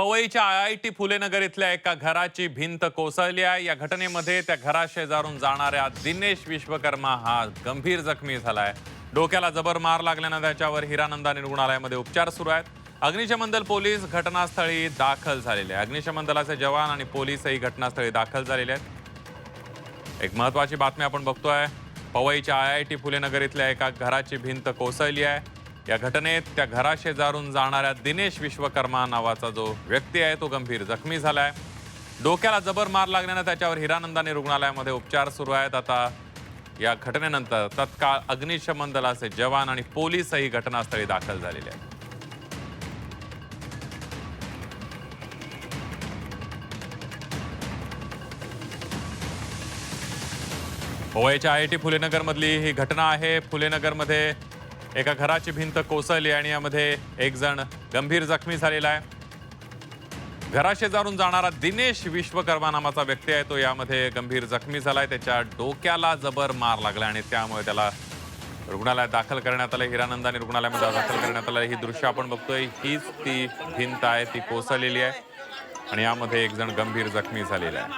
पवईच्या I I T Phulenagar इथल्या एका घराची भिंत कोसळली आहे. या घटनेमध्ये त्या घराशेजारून जाणाऱ्या दिनेश विश्वकर्मा हा गंभीर जखमी झालाय डोक्याला जबर मार लागल्यानं त्याच्यावर हिरानंदानी रुग्णालयामध्ये उपचार सुरू आहेत. अग्निशमन दल पोलीस घटनास्थळी दाखल झालेले आहे अग्निशमन दलाचे जवान आणि पोलीसही घटनास्थळी दाखल झालेले आहेत. एक महत्वाची बातमी आपण बघतोय. पवईच्या आय आय टी फुलेनगर इथल्या एका घराची भिंत कोसळली आहे. या घटनेत त्या घराशेजारून जाणाऱ्या दिनेश विश्वकर्मा नावाचा जो व्यक्ती आहे तो गंभीर जखमी झालाय. डोक्याला जबर मार लागल्यानं त्याच्यावर हिरानंदाने रुग्णालयामध्ये उपचार सुरू आहेत. आता या घटनेनंतर तत्काळ अग्निशमन दलाचे जवान आणि पोलीसही घटनास्थळी दाखल झालेले आहेत. पवईच्या आय आय टी फुलेनगरमधली ही घटना आहे. फुलेनगरमध्ये एका घराची भिंत कोसळली आणि यामध्ये एक जण गंभीर जखमी झालेला आहे. घराशेजारून जाणारा दिनेश विश्वकर्मा नावाचा व्यक्ती आहे. तो यामध्ये गंभीर जखमी झालाय. त्याच्या डोक्याला जबर मार लागला आणि त्यामुळे त्याला रुग्णालयात दाखल करण्यात आलं. हिरानंदाने रुग्णालयामध्ये दाखल करण्यात आलं. ही दृश्य आपण बघतोय. हीच ती भिंत आहे. ती कोसळलेली आहे. आणि यामध्ये एक जण गंभीर जखमी झालेला आहे.